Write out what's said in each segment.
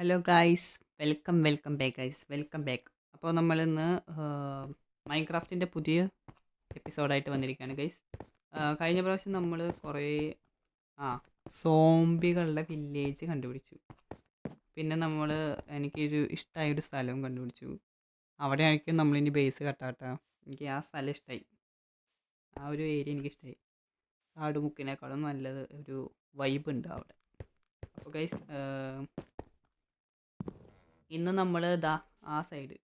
Hello guys. Welcome welcome back guys welcome back. അപ്പോൾ നമ്മളിന്ന് മൈൻക്രാഫ്റ്റിന്റെ പുതിയ എപ്പിസോഡായിട്ട് വന്നിരിക്കുകയാണ് ഗൈസ് കഴിഞ്ഞ പ്രാവശ്യം നമ്മൾ കുറേ ആ സോംബികളുടെ വില്ലേജ് കണ്ടുപിടിച്ചു. പിന്നെ നമ്മൾ എനിക്കൊരു ഇഷ്ടമായൊരു സ്ഥലവും കണ്ടുപിടിച്ചു. അവിടെ ആയിരിക്കും നമ്മളിനി ബേസ് കട്ടാട്ട. എനിക്ക് ആ സ്ഥലം ഇഷ്ടമായി ആ ഒരു ഏരിയ എനിക്കിഷ്ടമായി കാടുമുക്കിനേക്കാളും നല്ലത് ഒരു വൈബ് ഉണ്ട് അവിടെ. അപ്പോൾ ഗൈസ് ഇന്ന് നമ്മൾ ഇതാ ആ സൈഡ്.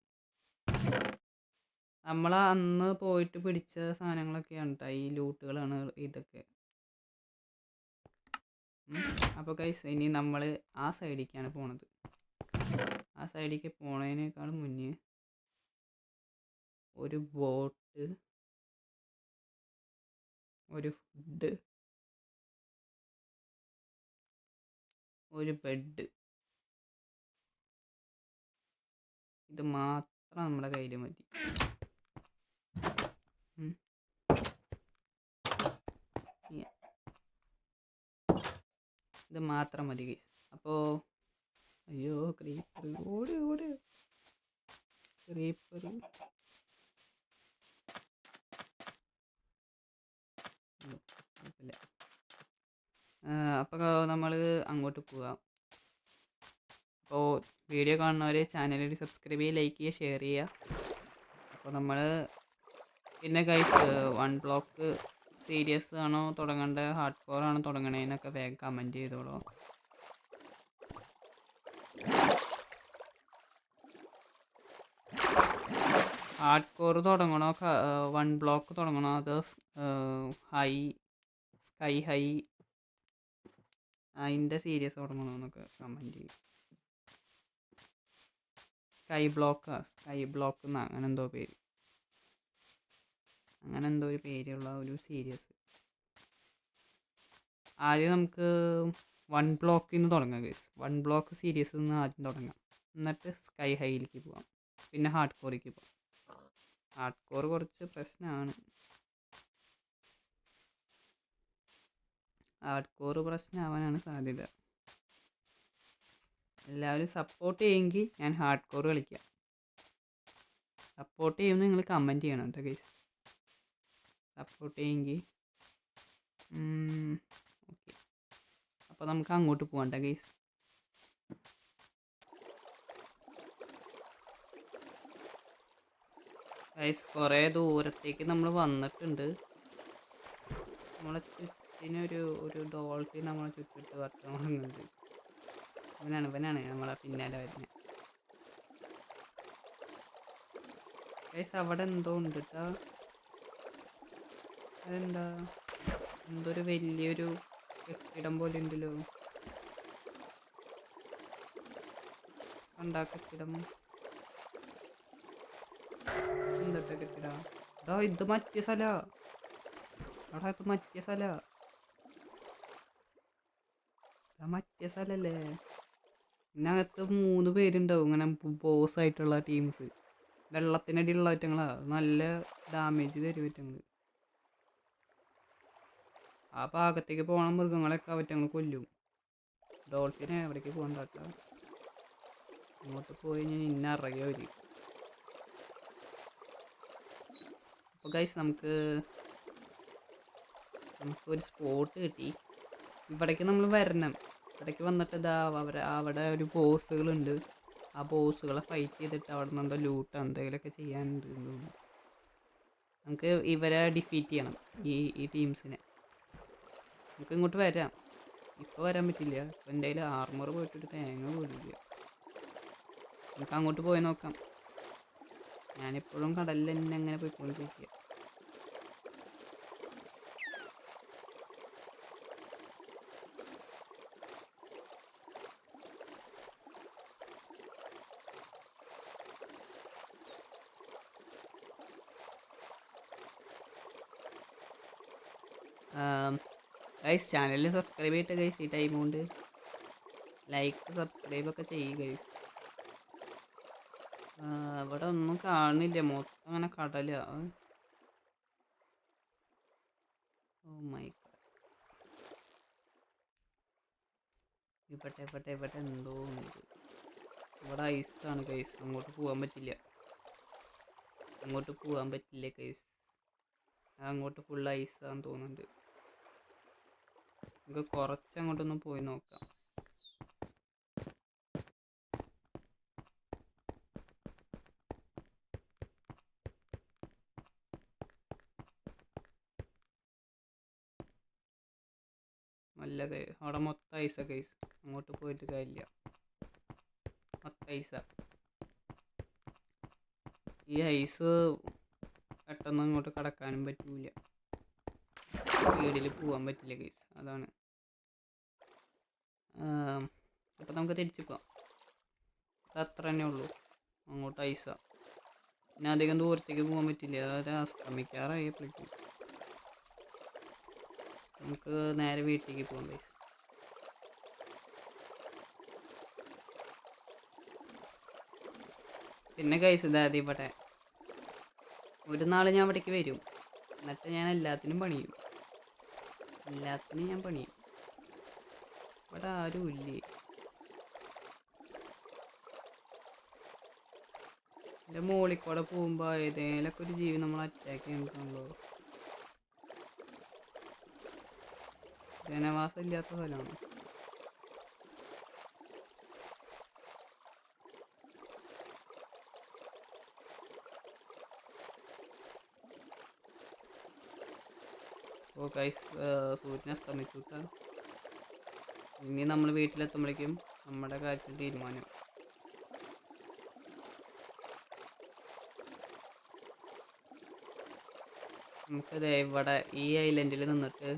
നമ്മൾ അന്ന് പോയിട്ട് പിടിച്ച സാധനങ്ങളൊക്കെയാണ് കേട്ടോ ഈ ലൂട്ടുകളാണ് ഇതൊക്കെ. അപ്പോൾ കൈസ് ഇനി നമ്മൾ ആ സൈഡിലേക്കാണ് പോണത്. ആ സൈഡിലേക്ക് പോണതിനേക്കാൾ മുന്നേ ഒരു ബോട്ട് ഒരു ഫുഡ് ഒരു ബെഡ് ഇത് മാത്രം നമ്മുടെ കയ്യിൽ മതി. ഇത് മാത്രം മതി അപ്പോ അയ്യോ ക്രീപ്പർ ഓട് ഓട്. ക്രീപ്പർ അപ്പൊ നമ്മൾ അങ്ങോട്ട് പോവാം. അപ്പോൾ വീഡിയോ കാണുന്നവർ ചാനലിൽ സബ്സ്ക്രൈബ് ചെയ്യുക ലൈക്ക് ചെയ്യുക ഷെയർ ചെയ്യുക. അപ്പോൾ നമ്മൾ പിന്നെ ഗൈസ് വൺ ബ്ലോക്ക് സീരിയസ് ആണോ തുടങ്ങേണ്ടത് ഹാർഡ് കോർ ആണോ തുടങ്ങണേന്നൊക്കെ വേഗം കമന്റ് ചെയ്തോളൂ. ഹാർഡ് കോർ തുടങ്ങണോ വൺ ബ്ലോക്ക് തുടങ്ങണോ അത് ഹൈ സ്കൈ ഹൈ അതിന്റെ സീരിയസ് തുടങ്ങണോ എന്നൊക്കെ കമന്റ് ചെയ്യും സ്കൈ ബ്ലോക്ക് സ്കൈ ബ്ലോക്ക് എന്ന് അങ്ങനെ എന്തോ പേര്. അങ്ങനെ എന്തോ ഒരു പേരുള്ള ഒരു സീരീസ് ആദ്യം നമുക്ക് വൺ ബ്ലോക്കിൽ നിന്ന് തുടങ്ങാം ഗൈസ് വൺ ബ്ലോക്ക് സീരീസ് നിന്ന് ആദ്യം തുടങ്ങാം. എന്നിട്ട് സ്കൈ ഹൈയിലേക്ക് പോവാം. പിന്നെ ഹാർഡ് കോറിലേക്ക് പോവാം. ഹാർഡ് കോർ കുറച്ച് പ്രശ്നമാണ് ഹാർഡ് കോർ പ്രശ്നമാവാനാണ് സാധ്യത. എല്ലാവരും സപ്പോർട്ട് ചെയ്യുമെങ്കിൽ ഞാൻ ഹാർഡ് കോർ കളിക്കാം. സപ്പോർട്ട് ചെയ്യുമെന്ന് നിങ്ങൾ കമന്റ് ചെയ്യണം കേട്ടോ ഗൈസ് സപ്പോർട്ട് ചെയ്യുമെങ്കിൽ ഓക്കെ അപ്പോൾ നമുക്ക് അങ്ങോട്ട് പോകണ്ട ഗൈസ് ഗൈസ് കുറേ ദൂരത്തേക്ക് നമ്മൾ വന്നിട്ടുണ്ട്. നമ്മളെ ചുറ്റിനൊരു ഒരു ഡോൾഫിൻ നമ്മളെ ചുറ്റിട്ട് വർത്തമാനുണ്ട് ഇവനാണ് ഇവനാണ് നമ്മളെ പിന്നാലെ വരുന്നത് ഗൈസ് അവിടെ എന്തോ ഉണ്ട് കേട്ടോ അതെന്താ? എന്തോ ഒരു വലിയൊരു കെട്ടിടം പോലെ ഉണ്ടല്ലോ. കണ്ടാ കെട്ടിടം. എന്താ കെട്ടിട? ഇത് മറ്റേ സ്ഥല. അവിടെ ഇത് മറ്റേ സ്ഥല. മറ്റേ സ്ഥലല്ലേ? ഇതിനകത്ത് മൂന്ന് പേരുണ്ടാവും. ഇങ്ങനെ ബോസ് ആയിട്ടുള്ള ടീംസ് വെള്ളത്തിനടിയുള്ള ഐറ്റങ്ങളാ. നല്ല ഡാമേജ് തരും ഐറ്റങ്ങൾ ആ ഭാഗത്തേക്ക് പോകണ മൃഗങ്ങളൊക്കെ അവറ്റങ്ങൾ കൊല്ലും. ഡോൾഫിനെ എവിടേക്ക് പോകണ്ടാക്ക അങ്ങോട്ട് പോയി ഞാൻ ഇന്ന അറിയാം അവർ അപ്പോൾ ഗൈസ് നമുക്ക് നമുക്കൊരു സ്പോട്ട് കിട്ടി. ഇവിടേക്ക് നമ്മൾ വരണം. ഇവിടേക്ക് വന്നിട്ട് ഇതാ അവിടെ അവിടെ ഒരു ബോസുകളുണ്ട് ആ ബോസുകളെ ഫൈറ്റ് ചെയ്തിട്ട് അവിടെ നിന്ന് എന്തോ ലൂട്ട് എന്തെങ്കിലുമൊക്കെ ചെയ്യാനുണ്ട് തോന്നുന്നു. നമുക്ക് ഇവരെ ഡിഫീറ്റ് ചെയ്യണം ഈ ഈ ടീംസിനെ നമുക്ക് ഇങ്ങോട്ട് വരാം. ഇപ്പോൾ വരാൻ പറ്റില്ല. ഇപ്പോൾ എന്റെ ആർമർ പോയിട്ടൊരു തേങ്ങ പോലില്ല നമുക്ക് അങ്ങോട്ട് പോയി നോക്കാം. ഞാനെപ്പോഴും കടലിൽ തന്നെ അങ്ങനെ പോയിക്കൊണ്ടിരിക്കുക. ഗൈസ് ചാനലിൽ സബ്സ്ക്രൈബ് ചെയ്തിട്ട് ഗൈസ് ഈ ടൈം കൊണ്ട് ലൈക്ക് സബ്സ്ക്രൈബ് ഒക്കെ ചെയ്യുക ഗൈസ് ഇവിടെ ഒന്നും കാണുന്നില്ല. മൊത്തം അങ്ങനെ കടല. മൈ ഇവിടെ ഇവിടെ ഇവിടെ എന്തോ ഇവിടെ ഐസാണ് കൈസ് അങ്ങോട്ട് പോകാൻ പറ്റില്ല. അങ്ങോട്ട് പോകാൻ പറ്റില്ല കൈസ് അങ്ങോട്ട് ഫുൾ ഐസാന്ന് തോന്നുന്നുണ്ട്. നമുക്ക് അങ്ങോട്ടൊന്ന് പോയി നോക്കാം. നല്ല അവിടെ മൊത്തം ഐസ കൈസ് അങ്ങോട്ട് പോയിട്ട് കാര്യമില്ല മൊത്തം ഐസ. ഈ ഐസ് പെട്ടെന്ന് അങ്ങോട്ട് കടക്കാനും പറ്റൂല. സ്പീഡിൽ പോകാൻ പറ്റില്ല കേസ് അതാണ്. അപ്പം നമുക്ക് തിരിച്ചു പോകാം അത്ര തന്നെ ഉള്ളൂ. അങ്ങോട്ട് ഐസ. പിന്നെ അധികം ദൂരത്തേക്ക് പോകാൻ പറ്റില്ല. അതായത് അസ്തമിക്കാറായി അപ്പോഴേക്കും. നമുക്ക് നേരെ വീട്ടിലേക്ക് പോകാം ഗൈസ് പിന്നെ ഗൈസ് ഇതായത് ഇവിടെ. ഒരു നാൾ ഞാൻ ഇവിടേക്ക് വരും. എന്നിട്ട് ഞാൻ എല്ലാത്തിനും പണിയും. എല്ലാത്തിനും ഞാൻ പണിയും. ഇവിടെ ആരും ഇല്ലേ? എന്റെ മോളിൽ കൂടെ പോകുമ്പോൾ ഏതേലൊക്കെ ഒരു ജീവി നമ്മൾ അറ്റാക്ക് ചെയ്യുന്നുണ്ടോ ജനവാസം ഇല്ലാത്ത സ്ഥലമാണ്? ഓ ഗൈസ് സൂര്യനെ അസ്തമിച്ചു ഇനി നമ്മൾ വീട്ടിലെത്തുമ്പോഴേക്കും നമ്മുടെ കാര്യത്തിൽ തീരുമാനം. നമുക്കത് ഇവിടെ ഈ ഐലൻഡിൽ നിന്നിട്ട്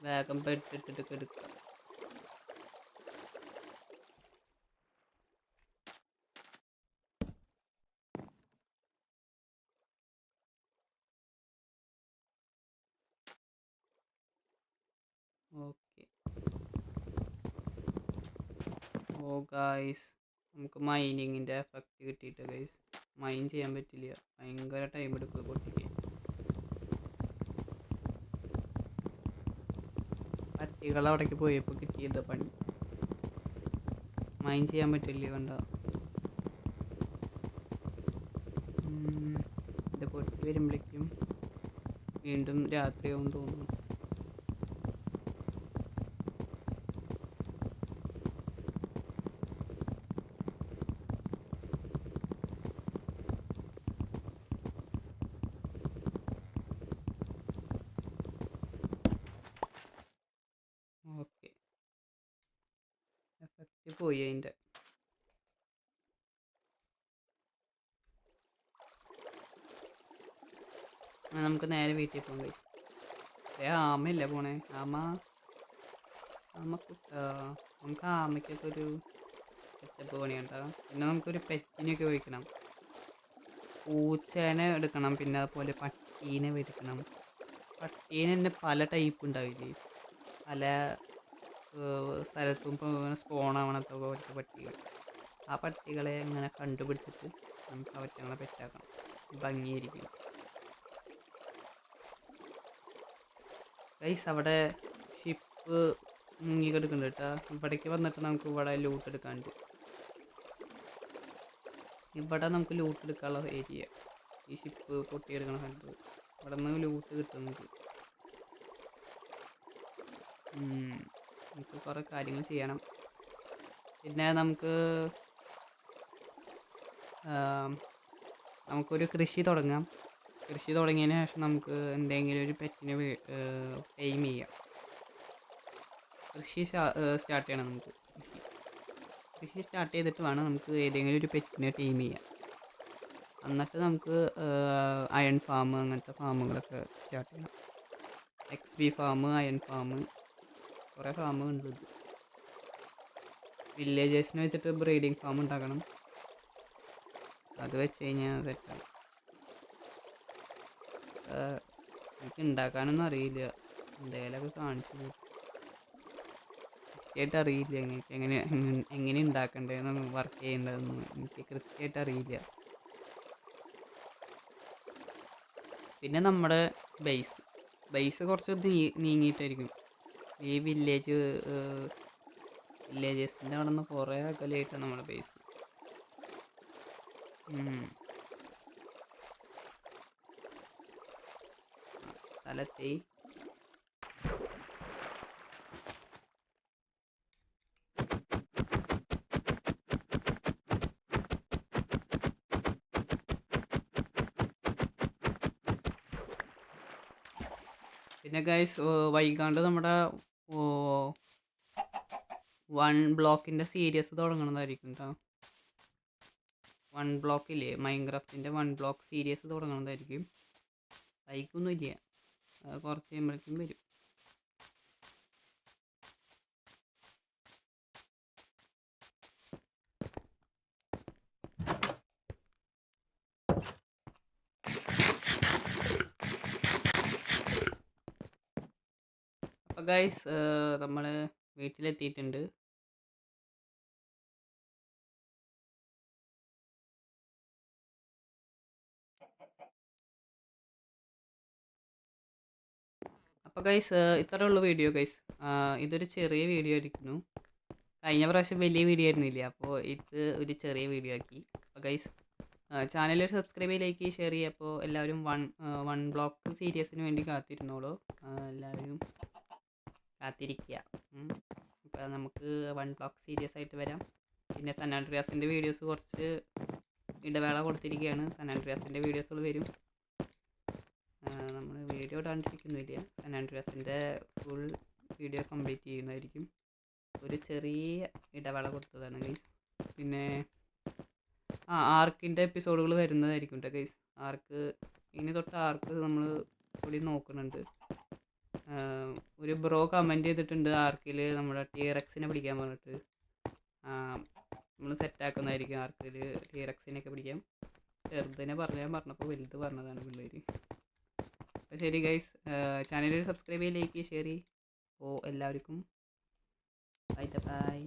വേഗം പെട്ടിട്ടിട്ട് എടുക്കാം ഓക്കെ. Oh guys. നമുക്ക് മൈനിങ്ങിന്റെ എഫക്റ്റ് കിട്ടിയിട്ട് ഗൈസ് മൈൻ ചെയ്യാൻ പറ്റില്ല. ഭയങ്കര ടൈം എടുക്കും പൊട്ടിക്ക് പട്ടികൾ അവിടേക്ക് പോയപ്പോൾ കിട്ടിയത് പണി. മൈൻ ചെയ്യാൻ പറ്റില്ല കണ്ട. ഇത് പൊട്ടി വരുമ്പോഴേക്കും വീണ്ടും രാത്രിയാവും തോന്നുന്നു ഓക്കെ എഫക്റ്റ് പോയി അതിന്റെ നമുക്ക് നേരെ വീട്ടിൽ പോകാൻ കഴിയും ആമയല്ല പോണേ? ആമ ആമ കുട്ട നമുക്ക് ആമയ്ക്കൊക്കെ ഒരു സെറ്റപ്പ് പണിയുണ്ടോ? പിന്നെ നമുക്കൊരു പെറ്റിനെയൊക്കെ വയ്ക്കണം പൂച്ചേനെ എടുക്കണം പിന്നെ അതുപോലെ പട്ടീനെ എടുക്കണം പട്ടീനെ തന്നെ പല ടൈപ്പ് ഉണ്ടാവില്ലേ? പല സ്ഥലത്തും ഇപ്പോൾ സ്പോൺ ആവണത്തെ പോലത്തെ പട്ടികൾ. ആ പട്ടികളെ ഇങ്ങനെ കണ്ടുപിടിച്ചിട്ട് നമുക്ക് അവറ്റങ്ങളെ പെറ്റാക്കണം. ഭംഗിയായിരിക്കും. ഗൈസ് അവിടെ ഷിപ്പ് മുങ്ങി കിടക്കുന്നുണ്ട് കേട്ടോ. ഇവിടേക്ക് വന്നിട്ട് നമുക്ക് ഇവിടെ ലൂട്ട് എടുക്കാണ്ട് ഇവിടെ നമുക്ക് ലൂട്ട് എടുക്കാനുള്ള ഏരിയ ഈ ഷിപ്പ് പൊട്ടിയെടുക്കണ സ്ഥലത്ത്. ഇവിടെ നിന്ന് ലൂട്ട് കിട്ടുന്നുണ്ട്. നമുക്ക് കുറേ കാര്യങ്ങൾ ചെയ്യണം. പിന്നെ നമുക്ക് നമുക്കൊരു കൃഷി തുടങ്ങാം. കൃഷി തുടങ്ങിയതിന് ശേഷം നമുക്ക് എന്തെങ്കിലും ഒരു പെറ്റിനെ എയിം ചെയ്യാം. കൃഷി സ്റ്റാർട്ട് ചെയ്യണം നമുക്ക്. കൃഷി. കൃഷി സ്റ്റാർട്ട് ചെയ്തിട്ട് വേണം നമുക്ക് ഏതെങ്കിലും ഒരു പെറ്റിനെ ടീം ചെയ്യാം എന്നിട്ട് നമുക്ക് അയൺ ഫാം അങ്ങനത്തെ ഫാമുകളൊക്കെ സ്റ്റാർട്ട് ചെയ്യണം. X B farm iron farm കുറേ ഫാം ഉണ്ട് വില്ലേജേഴ്സിനെ വെച്ചിട്ട് ബ്രീഡിങ് ഫാം ഉണ്ടാക്കണം. അത് വെച്ച് കഴിഞ്ഞാൽ സെറ്റാണ് എനിക്ക് ഉണ്ടാക്കാനൊന്നും അറിയില്ല. എന്തെങ്കിലുമൊക്കെ കാണിച്ചു. കൃത്യമായിട്ട് അറിയില്ല എനിക്ക് എങ്ങനെ എങ്ങനെ- ഉണ്ടാക്കണ്ടതെന്നൊന്നും വർക്ക് ചെയ്യേണ്ടതെന്നും എനിക്ക് കൃത്യമായിട്ട് അറിയില്ല. പിന്നെ നമ്മുടെ ബേസ് ബേസ് കുറച്ച് നീ നീങ്ങിയിട്ടായിരിക്കും. ഈ വില്ലേജ് വില്ലേജസിന്റെ അവിടെ നിന്ന് കുറേ അകലെയായിട്ടാണ് നമ്മുടെ ബേസ് സ്ഥലത്തെ പിന്നെ ഗൈസ് വൈകാണ്ട് നമ്മുടെ വൺ ബ്ലോക്കിന്റെ സീരീസ് തുടങ്ങണതായിരിക്കും കേട്ടോ വൺ ബ്ലോക്കില്ലേ മൈൻക്രാഫ്റ്റിന്റെ വൺ ബ്ലോക്ക് സീരീസ് ഇല്ല അത് കുറച്ച് കഴിയുമ്പോഴേക്കും വരും. അപ്പോൾ ഗൈസ് നമ്മൾ വീട്ടിലെത്തിയിട്ടുണ്ട്. അപ്പോൾ ഗൈസ് ഇത്രേ ഉള്ളൂ വീഡിയോ ഗൈസ് ഇതൊരു ചെറിയ വീഡിയോ ആയിരിക്കുന്നു. കഴിഞ്ഞ പ്രാവശ്യം വലിയ വീഡിയോ ആയിരുന്നില്ല? അപ്പോൾ ഇത് ഒരു ചെറിയ വീഡിയോ ആക്കി. അപ്പോൾ guys channel subscribe like share ചെയ്യുക അപ്പോൾ എല്ലാവരും വൺ വൺ ബ്ലോക്ക് സീരീസിന് വേണ്ടി കാത്തിരുന്നോളൂ. എല്ലാവരും കാത്തിരിക്കുക അപ്പോൾ നമുക്ക് വൺ ബ്ലോക്ക് സീരിയസ് ആയിട്ട് വരാം. പിന്നെ സൺ ആൻഡ്രിയാസിന്റെ വീഡിയോസ് കുറച്ച് ഇടവേള കൊടുത്തിരിക്കുകയാണ് സൺ ആൻഡ്രിയാസിന്റെ വീഡിയോസുകൾ വരും. നമ്മൾ വീഡിയോ ഇടാണ്ടിരിക്കുന്നില്ല സൺ ആൻഡ്രിയാസിന്റെ ഫുൾ വീഡിയോ കംപ്ലീറ്റ് ചെയ്യുന്നതായിരിക്കും. ഒരു ചെറിയ ഇടവേള കൊടുത്തതാണ് ഗൈസ് പിന്നെ ആ ആർക്കിന്റെ എപ്പിസോഡുകൾ വരുന്നതായിരിക്കും കേട്ടോ ഗൈസ്. ആർക്ക് ഇനി തൊട്ട് ആർക്ക് നമ്മൾ കൂടി നോക്കുന്നുണ്ട് ഒരു ബ്രോ കമന്റ് ചെയ്തിട്ടുണ്ട് ആർക്കിൽ നമ്മുടെ ടീറക്സിനെ പിടിക്കാൻ പറഞ്ഞിട്ട്. നമ്മൾ സെറ്റാക്കുന്നതായിരിക്കും ആർക്കിൽ ടീറക്സിനെയൊക്കെ പിടിക്കാം ചെറുതിനെ പറഞ്ഞാൽ പറഞ്ഞപ്പോൾ വലുത് പറഞ്ഞതാണ് പിള്ളേർ അപ്പോൾ ശരി ഗൈസ് ചാനലിൽ സബ്സ്ക്രൈബ് ചെയ്യുക ലൈക്ക് ഷെയർ ചെയ്യ് ഓ എല്ലാവർക്കും. Bye bye